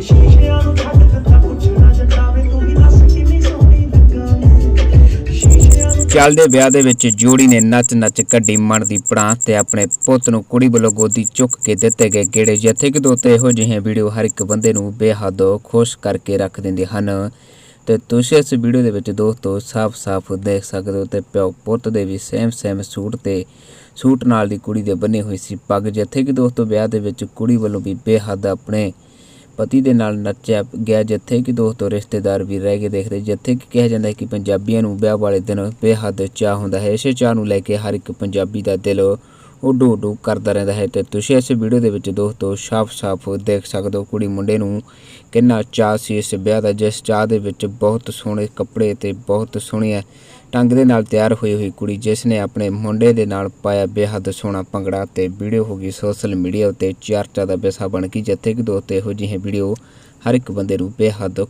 ਸ਼ੀਸ਼ਿਆਂ ਨੂੰ ਛੱਡ ਦਿੱਤਾ ਪੁੱਛਣਾ ਜਟਾਵੇ ਤੂੰ ਹੀ ਦੱਸ ਕਿੰਨੀ ਸੋਹਣੀ ਲੱਗਾ। ਚੱਲਦੇ ਵਿਆਹ ਦੇ ਵਿੱਚ ਜੋੜੀ ਨੇ ਨੱਚ ਨੱਚ ਕੱਢੀ ਮਨ ਦੀ ਪ੍ਰਾਂਤ ਤੇ ਆਪਣੇ ਪੁੱਤ ਨੂੰ ਕੁੜੀ ਵੱਲੋਂ ਗੋਦੀ ਚੁੱਕ ਕੇ ਦਿੱਤੇ ਗਏ ਗੇੜੇ ਜਿੱਥੇ ਕਿ ਦੋਸਤੋ ਇਹੋ ਜਿਹੇ ਵੀਡੀਓ ਹਰ ਇੱਕ ਬੰਦੇ ਨੂੰ ਬੇਹੱਦ ਖੁਸ਼ ਕਰਕੇ ਰੱਖ ਦਿੰਦੇ ਹਨ। ਤੇ ਤੁਸੀਂ ਇਸ ਵੀਡੀਓ ਦੇ ਵਿੱਚ ਦੋਸਤੋ ਸਾਫ਼-ਸਾਫ਼ ਦੇਖ ਸਕਦੇ ਹੋ ਤੇ ਪਿਓ ਪੁੱਤ ਦੇ ਵੀ ਸੇਮ ਸੇਮ ਸੂਟ ਤੇ ਸੂਟ ਨਾਲ ਦੀ ਕੁੜੀ ਦੇ ਬੰਨੇ ਹੋਈ ਸੀ ਪੱਗ, ਜਿੱਥੇ ਕਿ ਦੋਸਤੋ ਵਿਆਹ ਦੇ ਵਿੱਚ ਕੁੜੀ ਵੱਲੋਂ ਵੀ ਬੇਹੱਦ ਆਪਣੇ ਪਤੀ ਦੇ ਨਾਲ ਨੱਚਿਆ ਗਿਆ ਜਿੱਥੇ ਕਿ ਦੋਸਤੋ ਰਿਸ਼ਤੇਦਾਰ ਵੀ ਰਹਿ ਕੇ ਦੇਖਦੇ, ਜਿੱਥੇ ਕਿ ਕਿਹਾ ਜਾਂਦਾ ਹੈ ਕਿ ਪੰਜਾਬੀਆਂ ਨੂੰ ਵਿਆਹ ਵਾਲੇ ਦਿਨ ਬੇਹੱਦ ਚਾਹ ਹੁੰਦਾ ਹੈ। ਇਸੇ ਚਾਹ ਨੂੰ ਲੈ ਕੇ ਹਰ ਇੱਕ ਪੰਜਾਬੀ ਦਾ ਦਿਲ ਉਡੂ ਉਡੂ ਕਰਦਾ ਰਹਿੰਦਾ ਹੈ ਤੇ ਤੁਸੀਂ ਇਸ ਵੀਡੀਓ ਦੇ ਵਿੱਚ ਦੋਸਤੋ ਸਾਫ਼-ਸਾਫ਼ ਦੇਖ ਸਕਦੇ ਹੋ ਕੁੜੀ ਮੁੰਡੇ ਨੂੰ ਕਿੰਨਾ ਚਾਹ ਸੀ ਇਸ ਵਿਆਹ ਦਾ, ਜਿਸ ਚਾਹ ਦੇ ਵਿੱਚ ਬਹੁਤ ਸੋਹਣੇ ਕੱਪੜੇ ਤੇ ਬਹੁਤ ਸੋਹਣੀਆਂ ਟੰਗ ਦੇ ਨਾਲ ਤਿਆਰ ਹੋਈ ਹੋਈ ਕੁੜੀ, ਜਿਸ ਨੇ ਆਪਣੇ ਮੁੰਡੇ ਦੇ ਨਾਲ ਪਾਇਆ ਬੇਹੱਦ ਸੋਹਣਾ ਭੰਗੜਾ ਤੇ ਵੀਡੀਓ ਹੋ ਗਈ ਸੋਸ਼ਲ ਮੀਡੀਆ ਉੱਤੇ ਚਰਚਾ ਦਾ ਵਿਸ਼ਾ ਬਣ ਗਈ ਜਿੱਥੇ ਕਿ ਦੋਸਤੋ ਇਹੋ ਜਿਹੀ ਵੀਡੀਓ ਹਰ ਇੱਕ ਬੰਦੇ ਨੂੰ ਬੇਹੱਦ